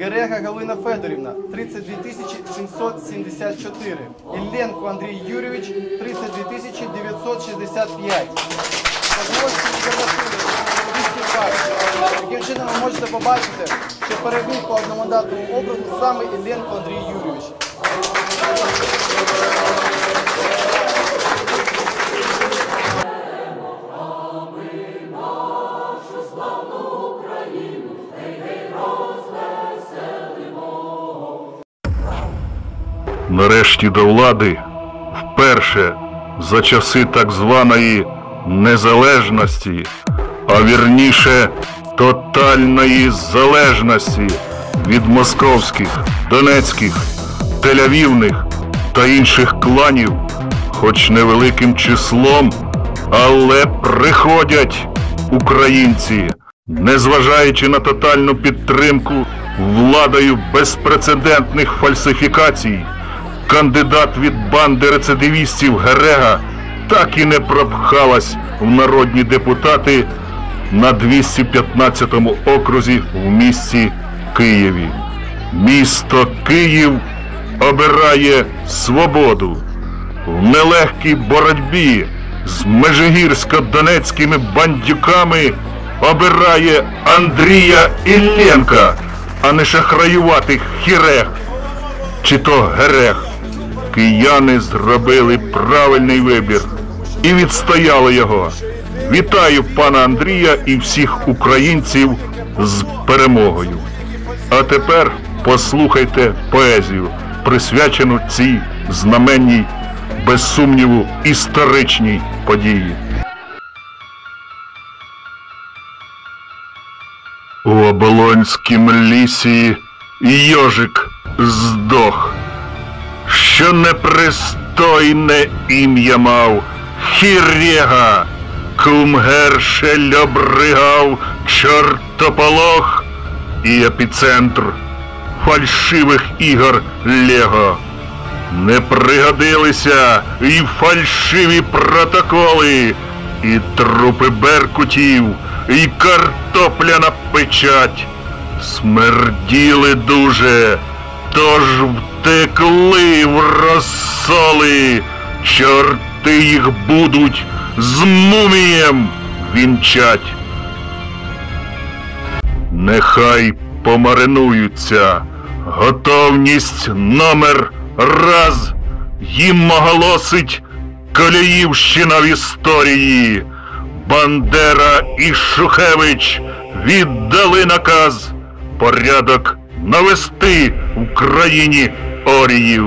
Герега Галина Федорівна 32 тисячі 774. Ілленко Андрій Юрійович 32 тисячі 965. Павловський Ігор Васильович 220. Таким чином ви можете побачити, що перебув по одномандатному округу саме Ілленко Андрій Юрійович. Нарешті до влади вперше за часи так званої незалежності, а вірніше тотальної залежності від московських, донецьких, телявівних та інших кланів, хоч невеликим числом, але приходять українці, незважаючи на тотальну підтримку владою безпрецедентних фальсифікацій, кандидат від банди рецидивістів Герега так і не пропхалась в народні депутати на 215-му окрузі в місті Києві. Місто Київ обирає свободу в нелегкій боротьбі з межигірсько-донецькими бандюками обирає Андрія Ілленка, а не шахраюватих хірег чи то герег. Кияни зробили правильний вибір і відстояли його. Вітаю пана Андрія і всіх українців з перемогою. А тепер послухайте поезію, присвячену цій знаменній, без сумніву, історичній події. У оболонськім лісі йожик здох, що непристойне ім'я мав Хірега, кум Гершель обригав чортополох і епіцентр фальшивих ігор Лего. Не пригодилися і фальшиві протоколи, і трупи беркутів, і картопляна печать. Смерділи дуже, тож втекли в розсоли. Чорти їх будуть з мумієм вінчать. Нехай помаринуються. Готовність номер раз їм оголосить Коліївщина в історії. Бандера і Шухевич віддали наказ порядок навести в країні Оріїв.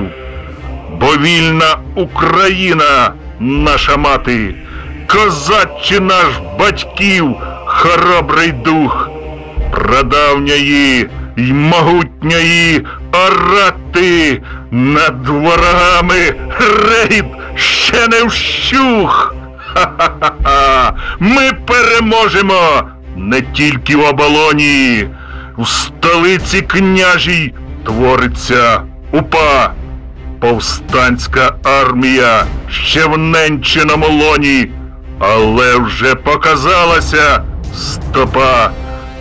Бо вільна Україна, наша мати, козаччина наш батьків, хоробрий дух, прадавньої й могутньої орати над ворогами рейд ще не вщух. Ха-ха-ха! Ми переможемо не тільки в оболоні, в столиці княжій твориться упа. Повстанська армія ще в ненчиному лоні, але вже показалася стопа.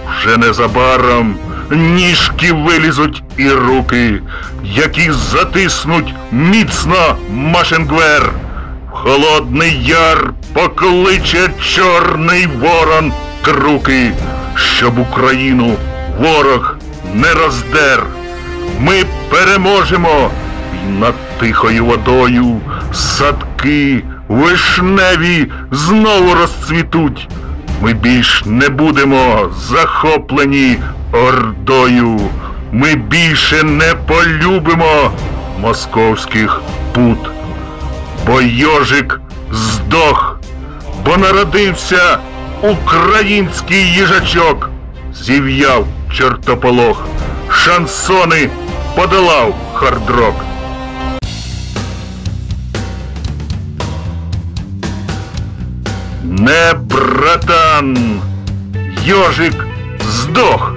Вже незабаром ніжки вилізуть і руки, які затиснуть міцно Машингвер. Холодний яр покличе чорний ворон круки, щоб Україну ворог не роздер. Ми переможемо і над тихою водою садки вишневі знову розцвітуть. Ми більш не будемо захоплені ордою. Ми більше не полюбимо московських пут. Бо йожик здох, бо народився український їжачок, зів'яв чортополох, шансони подолав хардрок. Не братан, йожик здох.